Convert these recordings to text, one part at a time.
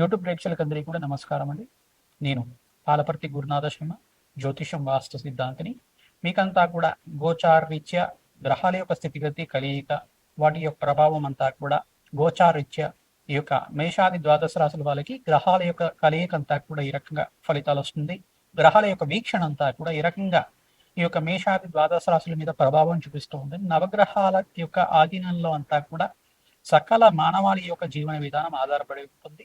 YouTube ప్రేక్షకులందరికీ కూడా నమస్కారం అండి. నేను పాలపర్తి గురునాథ శర్మ జ్యోతిషం వాస్తు సిద్ధాంతిని. మీకంతా కూడా గోచార రీత్య గ్రహాల యొక్క స్థితిగతి కలియిక వాటి యొక్క ప్రభావం అంతా కూడా గోచార రీత్య ఈ యొక్క మేషాది ద్వాదశ రాశుల వాళ్ళకి గ్రహాల యొక్క కలయిక అంతా కూడా ఈ రకంగా ఫలితాలు వస్తుంది. గ్రహాల యొక్క వీక్షణ అంతా కూడా ఈ రకంగా ఈ యొక్క మేషాది ద్వాదశ రాశుల మీద ప్రభావం చూపిస్తూ ఉంది. నవగ్రహాల యొక్క ఆధీనంలో అంతా కూడా సకల మానవాళి యొక్క జీవన విధానం ఆధారపడి ఉంటుంది.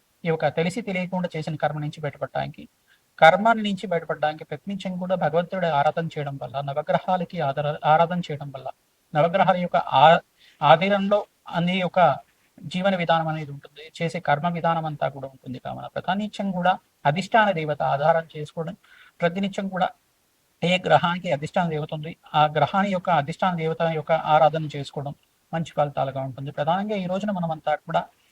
ఈ యొక్క తెలిసి తెలియకుండా చేసిన కర్మ నుంచి బయటపడడానికి కర్మ నుంచి బయటపడడానికి ప్రతినిత్యం కూడా భగవంతుడి ఆరాధన చేయడం వల్ల నవగ్రహాలకి ఆధార ఆరాధన చేయడం వల్ల నవగ్రహాల యొక్క ఆ ఆధీనంలో అనే యొక్క జీవన విధానం అనేది ఉంటుంది. చేసే కర్మ విధానం అంతా కూడా ఉంటుంది కావున. ప్రతినిత్యం కూడా అధిష్టాన దేవత ఆధారం చేసుకోవడం ప్రతినిత్యం కూడా ఏ గ్రహానికి అధిష్టాన దేవత ఉంది ఆ గ్రహాన్ని యొక్క అధిష్టాన దేవత యొక్క ఆరాధన చేసుకోవడం మంచి ఫలితాలుగా ఉంటుంది. ప్రధానంగా ఈ రోజున మనం అంతా కూడా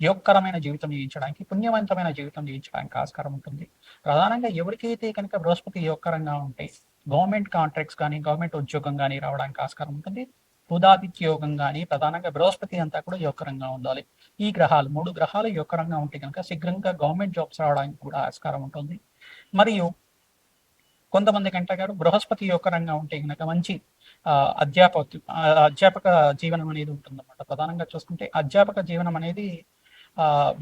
యోగకరమైన జీవితం జీవించడానికి పుణ్యవంతమైన జీవితం జీవించడానికి ఆస్కారం ఉంటుంది. ప్రధానంగా ఎవరికైతే కనుక బృహస్పతి యోగకరంగా ఉంటే గవర్నమెంట్ కాంట్రాక్ట్స్ కానీ గవర్నమెంట్ ఉద్యోగం కానీ రావడానికి ఆస్కారం ఉంటుంది. బుధాదిత్య యోగం కానీ ప్రధానంగా బృహస్పతి అంతా కూడా యోగకరంగా ఉండాలి. ఈ గ్రహాలు మూడు గ్రహాలు యోగకరంగా ఉంటే కనుక శీఘ్రంగా గవర్నమెంట్ జాబ్స్ రావడానికి కూడా ఆస్కారం ఉంటుంది. మరియు కొంతమంది కంటే గారు బృహస్పతి యోగకరంగా ఉంటే కనుక మంచి అధ్యాపక అధ్యాపక జీవనం అనేది ఉంటుందన్నమాట. ప్రధానంగా చూసుకుంటే అధ్యాపక జీవనం అనేది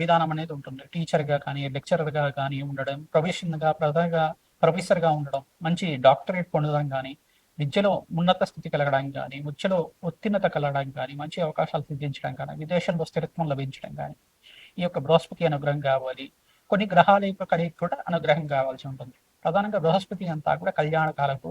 విధానం అనేది ఉంటుంది. టీచర్గా కానీ లెక్చరర్గా కానీ ఉండడం ప్రొఫెషన్గా ప్రధానంగా ప్రొఫెసర్గా ఉండడం మంచి డాక్టరేట్ పొందడం కానీ విద్యలో ఉన్నత స్థితి కలగడానికి కానీ విద్యలో ఉత్తీర్ణత కలగడానికి కానీ మంచి అవకాశాలు సిద్ధించడం కానీ విదేశంలో స్థిరత్వం లభించడం కానీ ఈ యొక్క బృహస్పతి అనుగ్రహం కావాలి. కొన్ని గ్రహాల యొక్క కలిగి కూడా అనుగ్రహం కావాల్సి ఉంటుంది. ప్రధానంగా బృహస్పతి అంతా కూడా కళ్యాణ కాలకు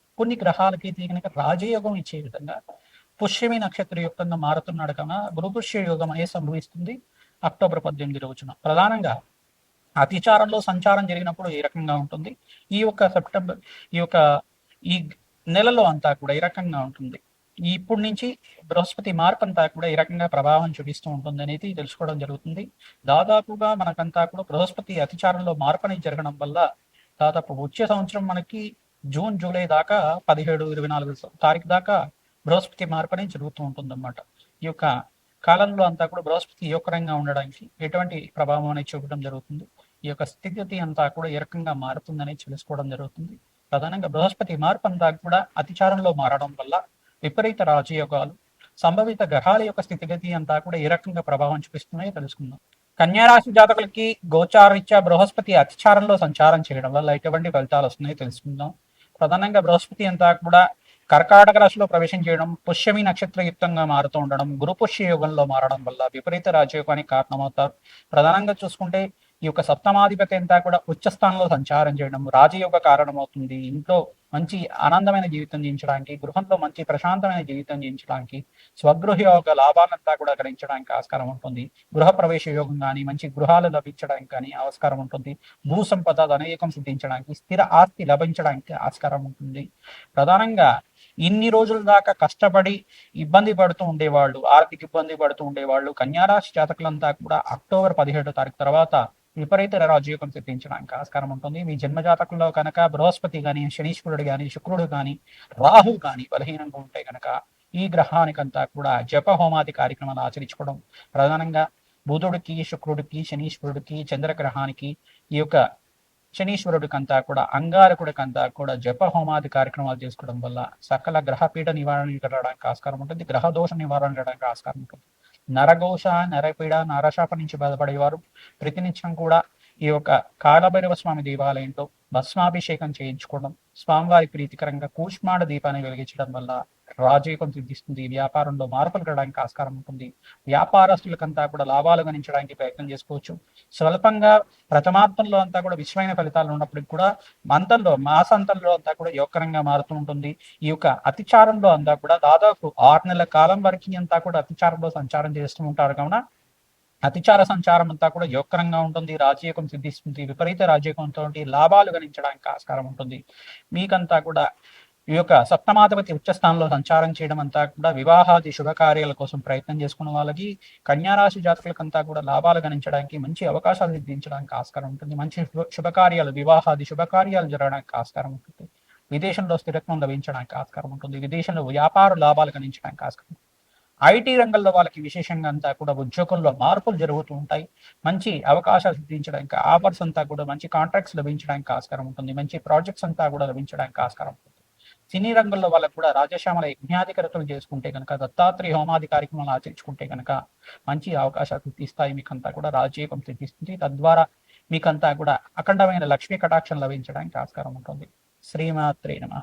కొన్ని గ్రహాలకి కనుక రాజయోగం ఇచ్చే విధంగా పుష్యమి నక్షత్ర యుక్తంగా మారుతున్నాడు కన్నా గురుపుష్య యోగం అనేది సంభవిస్తుంది? అక్టోబర్ పద్దెనిమిది రోజున. ప్రధానంగా అతిచారంలో సంచారం జరిగినప్పుడు ఏ రకంగా ఉంటుంది? ఈ యొక్క సెప్టెంబర్ ఈ యొక్క ఈ నెలలో అంతా కూడా ఈ రకంగా ఉంటుంది? ఇప్పటి నుంచి బృహస్పతి మార్పు అంతా కూడా ఈ రకంగా ప్రభావం చూపిస్తూ ఉంటుంది అనేది తెలుసుకోవడం జరుగుతుంది. దాదాపుగా మనకంతా కూడా బృహస్పతి అతిచారంలో మార్పు అనేది జరగడం వల్ల దాదాపు వచ్చే సంవత్సరం మనకి జూన్ జూలై దాకా పదిహేడు ఇరవై నాలుగు తారీఖు దాకా బృహస్పతి మార్పు జరుగుతూ ఉంటుంది అన్నమాట ఈ యొక్క కాలంలో అంతా కూడా బృహస్పతి యోగకరంగా ఉండడానికి ఎటువంటి ప్రభావం అనేది చూపడం జరుగుతుంది. ఈ యొక్క స్థితి అంతా కూడా ఏ రకంగా మారుతుందని తెలుసుకోవడం జరుగుతుంది. ప్రధానంగా బృహస్పతి మార్పు అంతా కూడా అతిచారంలో మారడం వల్ల విపరీత రాజయోగాలు సంభవిత గ్రహాల యొక్క స్థితిగతి అంతా కూడా ఏ రకంగా ప్రభావం చూపిస్తున్నాయో తెలుసుకుందాం. కన్యారాశి జాతకులకి గోచారీత్యా బృహస్పతి అతిచారంలో సంచారం చేయడం వల్ల ఎటువంటి ఫలితాలు వస్తున్నాయో తెలుసుకుందాం. ప్రధానంగా బృహస్పతి అంతా కూడా కర్కాటక రాశిలో ప్రవేశం చేయడం పుష్యమి నక్షత్రయుక్తంగా మారుతూ ఉండడం గురు పుష్య యోగంలో మారడం వల్ల విపరీత రాజయోగానికి కారణమవుతారు. ప్రధానంగా చూసుకుంటే ఈ యొక్క సప్తమాధిపతి అంతా కూడా ఉచ్చ స్థానంలో సంచారం చేయడం రాజయోగ కారణమవుతుంది. ఇంట్లో మంచి ఆనందమైన జీవితం జీవించడానికి గృహంలో మంచి ప్రశాంతమైన జీవితం జీవించడానికి స్వగృహ యోగ లాభాలంతా కూడా గ్రహించడానికి ఆస్కారం ఉంటుంది. గృహ ప్రవేశ యోగం కానీ మంచి గృహాలు లభించడానికి కానీ ఆస్కారం ఉంటుంది. భూ సంపద అనేకం సిద్ధించడానికి స్థిర ఆస్తి లభించడానికి ఆస్కారం ఉంటుంది. ప్రధానంగా ఇన్ని రోజుల దాకా కష్టపడి ఇబ్బంది పడుతూ ఉండేవాళ్ళు ఆర్థిక ఇబ్బంది పడుతూ ఉండేవాళ్ళు కన్యారాశి జాతకులంతా కూడా అక్టోబర్ పదిహేడో తారీఖు తర్వాత విపరీత రాజయోగం సిద్ధించడానికి ఆస్కారం ఉంటుంది. మీ జన్మజాతకంలో కనుక బృహస్పతి కానీ శనీశ్వరుడు కానీ శుక్రుడు కానీ రాహు కానీ బలహీనంగా ఉంటే కనుక ఈ గ్రహానికంతా కూడా జప హోమాది కార్యక్రమాలు ఆచరించుకోవడం ప్రధానంగా బుధుడికి శుక్రుడికి శనీశ్వరుడికి చంద్రగ్రహానికి ఈ యొక్క శనీశ్వరుడికంతా కూడా అంగారకుడికంతా కూడా జప హోమాది కార్యక్రమాలు చేసుకోవడం వల్ల సకల గ్రహపీఠ నివారణ జరగడానికి ఆస్కారం ఉంటుంది. గ్రహ దోష నివారణ జరగడానికి ఆస్కారం ఉంటుంది. నరఘోష నరపీడ నరశాప నుంచి బాధపడేవారు ప్రతినిత్యం కూడా ఈ యొక్క కాలభైరవ స్వామి దేవాలయంలో భస్మాభిషేకం చేయించుకోవడం. స్వామివారి ప్రీతికరంగా కూష్మాడ దీపాన్ని వెలిగించడం వల్ల రాజయోగం సిద్ధిస్తుంది. వ్యాపారంలో మార్పులు కలడానికి ఆస్కారం ఉంటుంది. వ్యాపారస్తులకంతా కూడా లాభాలు గణించడానికి ప్రయత్నం చేసుకోవచ్చు. స్వల్పంగా ప్రథమార్థంలో అంతా కూడా విశ్వమైన ఫలితాలు ఉన్నప్పటికి కూడా మంతంలో మాసంతంలో అంతా కూడా యోగకరంగా మారుతూ ఉంటుంది. ఈ యొక్క అతిచారంలో అంతా కూడా దాదాపు ఆరు నెలల కాలం వరకు అంతా కూడా అతిచారంలో సంచారం చేస్తూ ఉంటారు. కావున అతిచార సంచారం అంతా కూడా యోగకరంగా ఉంటుంది. రాజయోగం సిద్ధిస్తుంది. విపరీత రాజయోగంతో లాభాలు గణించడానికి ఆస్కారం ఉంటుంది. మీకంతా కూడా ఈ యొక్క సప్తమాధిపతి ఉచ్చస్థానంలో సంచారం చేయడం అంతా కూడా వివాహాది శుభకార్యాల కోసం ప్రయత్నం చేసుకున్న వాళ్ళకి కన్యారాశి జాతకులకంతా కూడా లాభాలు గణించడానికి మంచి అవకాశాలు సిద్ధించడానికి ఆస్కారం ఉంటుంది. మంచి శుభకార్యాలు వివాహాది శుభకార్యాలు జరగడానికి ఆస్కారం ఉంటుంది. విదేశంలో స్థిరత్వం లభించడానికి ఆస్కారం ఉంటుంది. విదేశంలో వ్యాపార లాభాలు గణించడానికి ఆస్కారం ఐటీ రంగంలో వాళ్ళకి విశేషంగా అంతా కూడా ఉద్యోగంలో మార్పులు జరుగుతూ ఉంటాయి. మంచి అవకాశాలు సిద్ధించడానికి ఆఫర్స్ అంతా కూడా మంచి కాంట్రాక్ట్స్ లభించడానికి ఆస్కారం ఉంటుంది. మంచి ప్రాజెక్ట్స్ అంతా కూడా లభించడానికి ఆస్కారం ఉంటుంది. సినీ రంగంలో వాళ్ళకు కూడా రాజశ్యామల యజ్ఞాధికారతలు చేసుకుంటే కనుక దత్తాత్రేయ హోమాది కార్యక్రమాలు ఆచరించుకుంటే కనుక మంచి అవకాశాలు సిద్ధిస్తాయి. మీకంతా కూడా రాజయోగం సిద్ధిస్తుంది. తద్వారా మీకంతా కూడా అఖండమైన లక్ష్మీ కటాక్షం లభించడానికి ఆస్కారం ఉంటుంది. శ్రీమాత్రే నమ.